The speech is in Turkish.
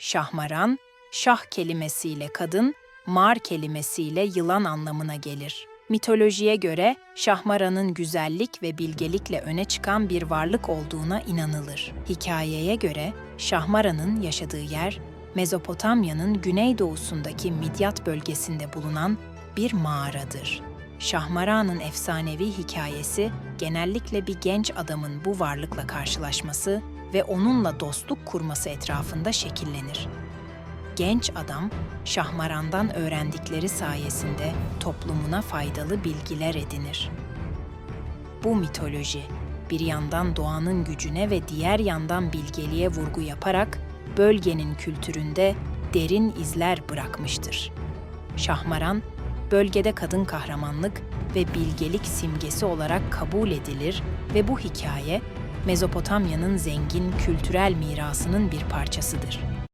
Şahmaran, şah kelimesiyle kadın, mar kelimesiyle yılan anlamına gelir. Mitolojiye göre Şahmaran'ın güzellik ve bilgelikle öne çıkan bir varlık olduğuna inanılır. Hikayeye göre Şahmaran'ın yaşadığı yer Mezopotamya'nın güneydoğusundaki Midyat bölgesinde bulunan bir mağaradır. Şahmaran'ın efsanevi hikayesi genellikle bir genç adamın bu varlıkla karşılaşması ve onunla dostluk kurması etrafında şekillenir. Genç adam, Şahmaran'dan öğrendikleri sayesinde toplumuna faydalı bilgiler edinir. Bu mitoloji, bir yandan doğanın gücüne ve diğer yandan bilgeliğe vurgu yaparak bölgenin kültüründe derin izler bırakmıştır. Şahmaran, bölgede kadın kahramanlık ve bilgelik simgesi olarak kabul edilir ve bu hikaye Mezopotamya'nın zengin kültürel mirasının bir parçasıdır.